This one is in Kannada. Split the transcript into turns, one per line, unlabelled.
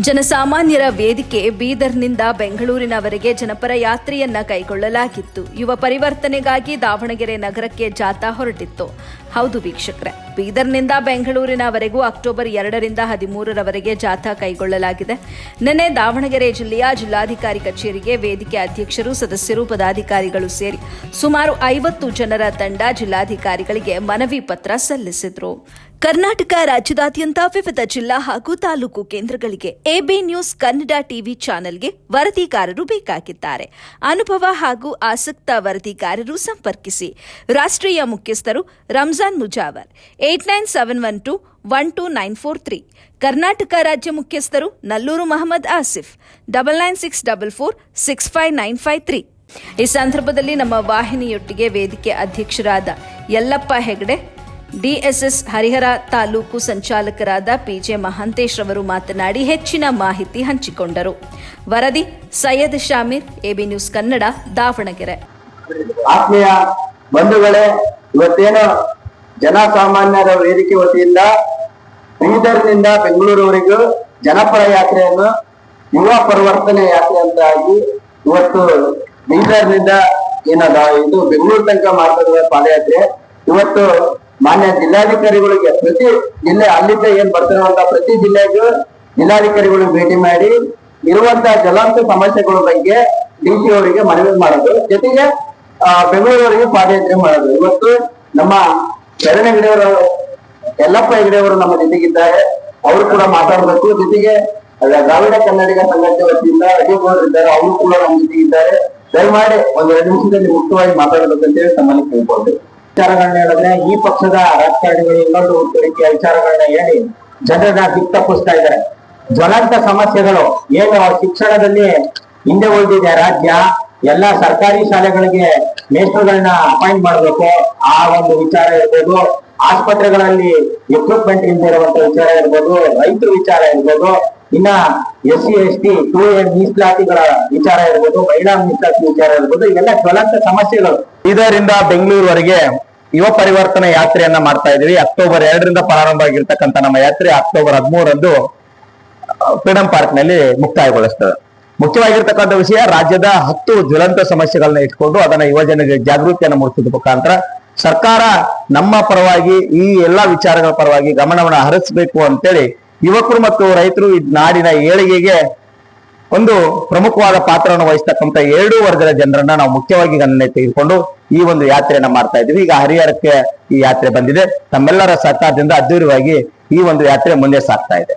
ಜನಸಾಮಾನ್ಯರ ವೇದಿಕೆ ಬೀದರ್ನಿಂದ ಬೆಂಗಳೂರಿನವರೆಗೆ ಜನಪರ ಯಾತ್ರೆಯನ್ನ ಕೈಗೊಳ್ಳಲಾಗಿತ್ತು. ಯುವ ಪರಿವರ್ತನೆಗಾಗಿ ದಾವಣಗೆರೆ ನಗರಕ್ಕೆ ಜಾಥಾ ಹೊರಟಿತ್ತು. ಹೌದು ವೀಕ್ಷಕರೇ. ಬೀದರ್ನಿಂದ ಬೆಂಗಳೂರಿನವರೆಗೂ ಅಕ್ಟೋಬರ್ ಎರಡರಿಂದ ಹದಿಮೂರರವರೆಗೆ ಜಾಥಾ ಕೈಗೊಳ್ಳಲಾಗಿದೆ. ನಿನ್ನೆ ದಾವಣಗೆರೆ ಜಿಲ್ಲೆಯ ಜಿಲ್ಲಾಧಿಕಾರಿ ಕಚೇರಿಗೆ ವೇದಿಕೆ ಅಧ್ಯಕ್ಷರು, ಸದಸ್ಯರು, ಪದಾಧಿಕಾರಿಗಳು ಸೇರಿ ಸುಮಾರು ಐವತ್ತು ಜನರ ತಂಡ ಜಿಲ್ಲಾಧಿಕಾರಿಗಳಿಗೆ ಮನವಿ ಪತ್ರ ಸಲ್ಲಿಸಿದರು. ಕರ್ನಾಟಕ ರಾಜ್ಯದಾದ್ಯಂತ ವಿವಿಧ ಜಿಲ್ಲಾ ಹಾಗೂ ತಾಲೂಕು ಕೇಂದ್ರಗಳಿಗೆ ಎಬಿ ನ್ಯೂಸ್ ಕನ್ನಡ ಟಿವಿ ಚಾನೆಲ್ಗೆ ವರದಿಗಾರರು ಬೇಕಾಗಿದ್ದಾರೆ. ಅನುಭವ ಹಾಗೂ ಆಸಕ್ತ ವರದಿಗಾರರು ಸಂಪರ್ಕಿಸಿ. ರಾಷ್ಟ್ರೀಯ ಮುಖ್ಯಸ್ಥರು Ramzan Mujawar eight nine seven one two one two nine four three. Karnataka ರಾಜ್ಯ ಮುಖ್ಯಸ್ಥರು Nalluru Mahammad Asif, double nine six double four six five nine five three. ಈ ಸಂದರ್ಭದಲ್ಲಿ ನಮ್ಮ ವಾಹಿನಿಯೊಟ್ಟಿಗೆ ವೇದಿಕೆ ಅಧ್ಯಕ್ಷರಾದ ಯಲ್ಲಪ್ಪ ಹೆಗಡೆ, ಡಿಎಸ್ಎಸ್ ಹರಿಹರ ತಾಲೂಕು ಸಂಚಾಲಕರಾದ ಪಿಜೆ ಮಹಾಂತೇಶ್ ರವರು ಮಾತನಾಡಿ ಹೆಚ್ಚಿನ ಮಾಹಿತಿ ಹಂಚಿಕೊಂಡರು. ವರದಿ ಸೈಯದ್ ಶಾಮೀರ್, ಎಬಿ ನ್ಯೂಸ್ ಕನ್ನಡ, ದಾವಣಗೆರೆ.
ಆತ್ಮೀಯ ಬಂಧುಗಳೇ, ಇವತ್ತೇನು ಜನಸಾಮಾನ್ಯರ ವೇದಿಕೆ ವತಿಯಿಂದ ಬೀದರ್ನಿಂದ ಬೆಂಗಳೂರುವರೆಗೂ ಜನಪರ ಯಾತ್ರೆಯನ್ನು ಯುವ ಪರಿವರ್ತನೆ ಯಾತ್ರೆ ಅಂತ ಆಗಿ ಇವತ್ತು ಬೀದರ್ನಿಂದ ಏನದ, ಇದು ಬೆಂಗಳೂರು ತನಕ ಮಾಡ್ತಾ ಪಾದಯಾತ್ರೆ. ಇವತ್ತು ಮಾನ್ಯ ಜಿಲ್ಲಾಧಿಕಾರಿಗಳಿಗೆ ಪ್ರತಿ ಜಿಲ್ಲೆ ಅಲ್ಲಿಂದ ಏನ್ ಅಂತ ಪ್ರತಿ ಜಿಲ್ಲೆಗೂ ಜಿಲ್ಲಾಧಿಕಾರಿಗಳು ಭೇಟಿ ಮಾಡಿ ಇರುವಂತ ಜ್ವಲಂತ ಸಮಸ್ಯೆಗಳ ಬಗ್ಗೆ ಡಿ ಸಿ ಅವರಿಗೆ ಮನವಿ ಮಾಡೋದು. ಜೊತೆಗೆ ಬೆಂಗಳೂರವರಿಗೆ ಬೆಂಗಳೂರಿಗೆ ಪಾದಯಾತ್ರೆ ಮಾಡೋದು. ಇವತ್ತು ನಮ್ಮ ಶರಣ ಹೆಗಡೆಯವರು ಯಲ್ಲಪ್ಪ ಹೆಗಡೆಯವರು ನಮ್ಮ ಜೊತೆಗಿದ್ದಾರೆ. ಅವರು ಕೂಡ ಮಾತಾಡಬೇಕು. ಜೊತೆಗೆ ದ್ರಾವಿಡ ಕನ್ನಡಿಗ ಸಂಘಟನೆ ವತಿಯಿಂದ ಇದ್ದಾರೆ. ಅವರು ಕೂಡ ನಮ್ಮ ಜೊತೆಗಿದ್ದಾರೆ. ದಯಮಾಡಿ ಒಂದ್ ಎರಡು ನಿಮಿಷದಲ್ಲಿ ಮುಕ್ತವಾಗಿ ಮಾತಾಡಬೇಕು ಅಂತ ಹೇಳಿ ತಮ್ಮಲ್ಲಿ ಕೇಳ್ಕೊಳ್ಬೇಕು ವಿಚಾರಗಳನ್ನ ಹೇಳಿದ್ರೆ, ಈ ಪಕ್ಷದ ರಾಜಕಾರಣಿಗಳು ಇನ್ನೊಂದು ರೀತಿಯ ವಿಚಾರಗಳನ್ನ ಹೇಳಿ ಜನರನ್ನ ದಿಕ್ತಪ್ಪಿಸ್ತಾ ಇದ್ದಾರೆ. ಜ್ವಲಂತ ಸಮಸ್ಯೆಗಳು, ಏನು ಶಿಕ್ಷಣದಲ್ಲಿ ಹಿಂದೆ ಉಳಿದಿದೆ ರಾಜ್ಯ ಎಲ್ಲಾ ಸರ್ಕಾರಿ ಶಾಲೆಗಳಿಗೆ ಮೇಸ್ಟ್ರುಗಳನ್ನ ಅಪಾಯಿಂಟ್ ಮಾಡಬೇಕು. ಆ ಒಂದು ವಿಚಾರ ಇರ್ಬೋದು. ಆಸ್ಪತ್ರೆಗಳಲ್ಲಿ ಎಕ್ವಿಪ್ಮೆಂಟ್ ಇಲ್ಲದೆ ಇರುವಂತ ವಿಚಾರ ಇರ್ಬೋದು. ರೈತರ ವಿಚಾರ ಇರ್ಬೋದು. ಇನ್ನ S C, S T, two A ಮೀಸಲಾತಿಗಳ ವಿಚಾರ ಇರ್ಬೋದು. ಮಹಿಳಾ ಮೀಸಲಾತಿ ವಿಚಾರ ಇರ್ಬೋದು. ಇವೆಲ್ಲ ಜ್ವಲಂತ ಸಮಸ್ಯೆಗಳು. ಇದರಿಂದ ಬೆಂಗಳೂರುವರೆಗೆ ಯುವ ಪರಿವರ್ತನೆ ಯಾತ್ರೆಯನ್ನ ಮಾಡ್ತಾ ಇದೀವಿ ಅಕ್ಟೋಬರ್ ಎರಡರಿಂದ ಪ್ರಾರಂಭ ಆಗಿರ್ತಕ್ಕಂಥ ನಮ್ಮ ಯಾತ್ರೆ ಅಕ್ಟೋಬರ್ ಹದಿಮೂರರಂದು ಫ್ರೀಡಂ ಪಾರ್ಕ್ನಲ್ಲಿ ಮುಕ್ತಾಯಗೊಳಿಸ್ತದೆ ಮುಖ್ಯವಾಗಿರ್ತಕ್ಕಂಥ ವಿಷಯ ರಾಜ್ಯದ ಹತ್ತು ಜ್ವಲಂತ ಸಮಸ್ಯೆಗಳನ್ನ ಇಟ್ಕೊಂಡು ಅದನ್ನ ಯುವಜನರಿಗೆ ಜಾಗೃತಿಯನ್ನು ಮೂಡಿಸಿದ ಮುಖಾಂತರ ಸರ್ಕಾರ ನಮ್ಮ ಪರವಾಗಿ ಈ ಎಲ್ಲಾ ವಿಚಾರಗಳ ಪರವಾಗಿ ಗಮನವನ್ನು ಹರಿಸಬೇಕು ಅಂತೇಳಿ ಯುವಕರು ಮತ್ತು ರೈತರು ಈ ನಾಡಿನ ಏಳಿಗೆಗೆ ಒಂದು ಪ್ರಮುಖವಾದ ಪಾತ್ರವನ್ನು ವಹಿಸ್ತಕ್ಕಂಥ ಎರಡೂ ವರ್ಗದ ಜನರನ್ನ ನಾವು ಮುಖ್ಯವಾಗಿ ಗಣನೆ ತೆಗೆದುಕೊಂಡು ಈ ಒಂದು ಯಾತ್ರೆಯನ್ನ ಮಾಡ್ತಾ ಇದ್ದೀವಿ. ಈಗ ಹರಿಹರಕ್ಕೆ ಈ ಯಾತ್ರೆ ಬಂದಿದೆ. ತಮ್ಮೆಲ್ಲರ ಸಹಕಾರದಿಂದ ಅದ್ದೂರಿಯಾಗಿ ಈ ಒಂದು ಯಾತ್ರೆ ಮುಂದೆ ಸಾಗ್ತಾ ಇದೆ.